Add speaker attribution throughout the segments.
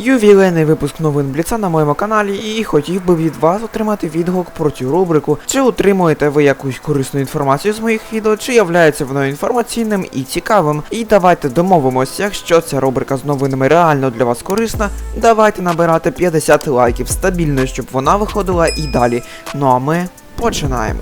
Speaker 1: Ювілейний випуск новин Бліца на моєму каналі і хотів би від вас отримати відгук про цю рубрику. Чи отримуєте ви якусь корисну інформацію з моїх відео, чи являється воно інформаційним і цікавим. І давайте домовимося, якщо ця рубрика з новинами реально для вас корисна, давайте набирати 50 лайків стабільно, щоб вона виходила і далі. Ну а ми починаємо.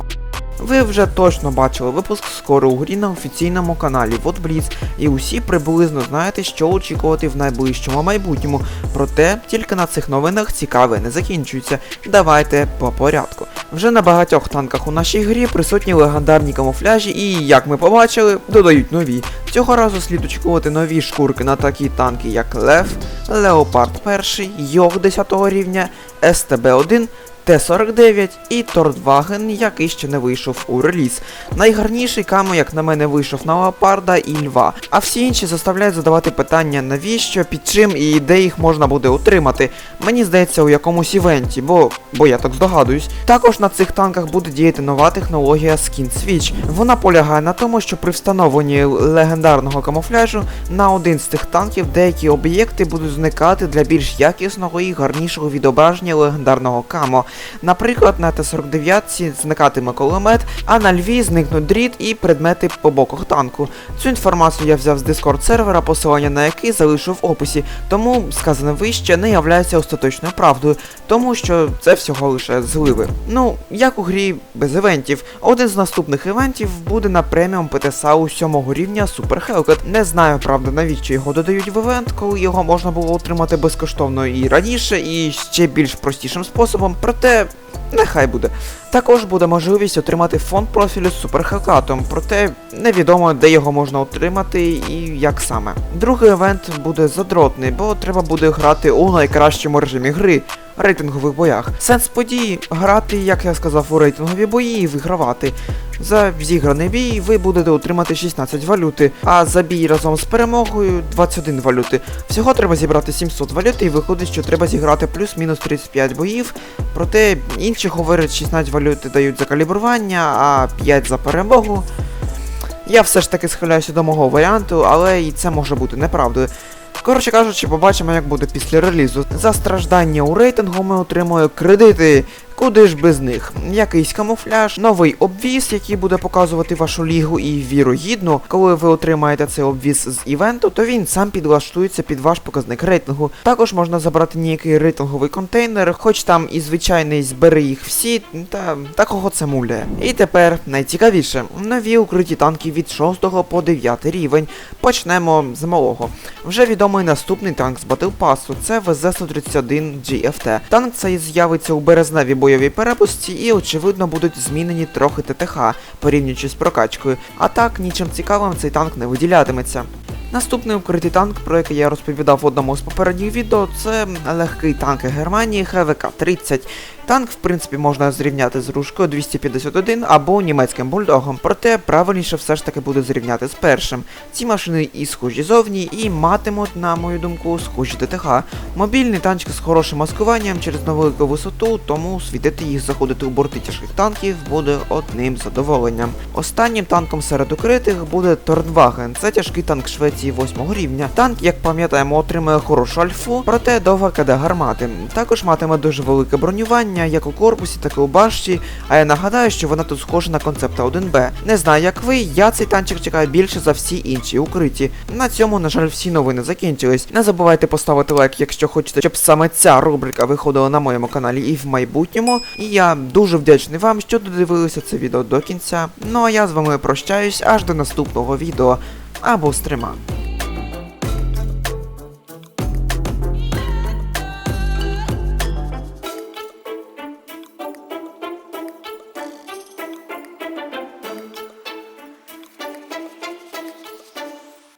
Speaker 1: Ви вже точно бачили випуск скоро у грі на офіційному каналі WhatBlitz, і усі приблизно знаєте, що очікувати в найближчому майбутньому. Проте тільки на цих новинах цікаве не закінчується. Давайте по порядку. Вже на багатьох танках у нашій грі присутні легендарні камуфляжі, і, як ми побачили, додають нові. Цього разу слід очікувати нові шкурки на такі танки, як Лев, Леопард 1, Йог 10 рівня, СТБ-1, Т-49 і Тордваген, який ще не вийшов у реліз. Найгарніший камо, як на мене, вийшов на Леопарда і Льва. А всі інші заставляють задавати питання, навіщо, під чим і де їх можна буде отримати. Мені здається, у якомусь івенті, бо, бо я так здогадуюсь. Також на цих танках буде діяти нова технологія Skin Switch. Вона полягає на тому, що при встановленні легендарного камуфляжу на один з цих танків деякі об'єкти будуть зникати для більш якісного і гарнішого відображення легендарного камо. Наприклад, на Т-49 зникатиме кулемет, а на Льві зникнуть дріт і предмети по боках танку. Цю інформацію я взяв з Discord сервера, посилання на який залишу в описі, тому сказане вище не являється остаточною правдою, тому що це всього лише зливи. Ну, як у грі без івентів. Один з наступних івентів буде на преміум ПТСА у 7 рівня Super Hellcat. Не знаю, правда, навіщо його додають в івент, коли його можна було отримати безкоштовно і раніше, і ще більш простішим способом. Проте нехай буде. Також буде можливість отримати фонд профілю з суперхакатом, проте невідомо де його можна отримати і як саме. Другий івент буде задротний, бо треба буде грати у найкращому режимі гри. Рейтингових боях. Сенс події грати, як я сказав, у рейтингові бої і вигравати. За зіграний бій ви будете отримати 16 валюти, а за бій разом з перемогою 21 валюти. Всього треба зібрати 700 валюти і виходить, що треба зіграти плюс-мінус 35 боїв. Проте інші говорять, 16 валюти дають за калібрування, а 5 за перемогу. Я все ж таки схиляюся до мого варіанту, але і це може бути неправдою. Коротше кажучи, побачимо, як буде після релізу. За страждання у рейтингу ми отримуємо кредити. Куди ж без них? Якийсь камуфляж, новий обвіз, який буде показувати вашу лігу, і вірогідно, коли ви отримаєте цей обвіз з івенту, то він сам підлаштується під ваш показник рейтингу. Також можна забрати ніякий рейтинговий контейнер, хоч там і звичайний збери їх всі, та такого це муляє. І тепер найцікавіше, нові укриті танки від 6 по 9 рівень. Почнемо з малого. Вже відомий наступний танк з Pass, це ВЗ-131 GFT. Танк цей з'явиться у березневій бойовій перепустці і, очевидно, будуть змінені трохи ТТХ, порівнюючи з прокачкою. А так, нічим цікавим цей танк не виділятиметься. Наступний укритий танк, про який я розповідав в одному з попередніх відео, це легкий танк Германії ХВК-30. Танк, в принципі, можна зрівняти з ружкою 251 або німецьким бульдогом, проте правильніше все ж таки буде зрівняти з першим. Ці машини і схожі зовні, і матимуть, на мою думку, схожі ДТХ. Мобільний танчик з хорошим маскуванням через невелику висоту, тому світити їх заходити у борти тяжких танків буде одним задоволенням. Останнім танком серед укритих буде Торнваген. Це тяжкий танк Швеції 8 рівня. Танк, як пам'ятаємо, отримує хорошу альфу, проте довго киде гармати. Також матиме дуже велике бронювання як у корпусі, так і у башті. А я нагадаю, що вона тут схожа на концепта 1Б. Не знаю, як ви, я цей танчик чекаю більше за всі інші укриті. На цьому, на жаль, всі новини закінчились. Не забувайте поставити лайк, якщо хочете, щоб саме ця рубрика виходила на моєму каналі і в майбутньому. І я дуже вдячний вам, що додивилися це відео до кінця. Ну а я з вами прощаюсь аж до наступного відео або стрима.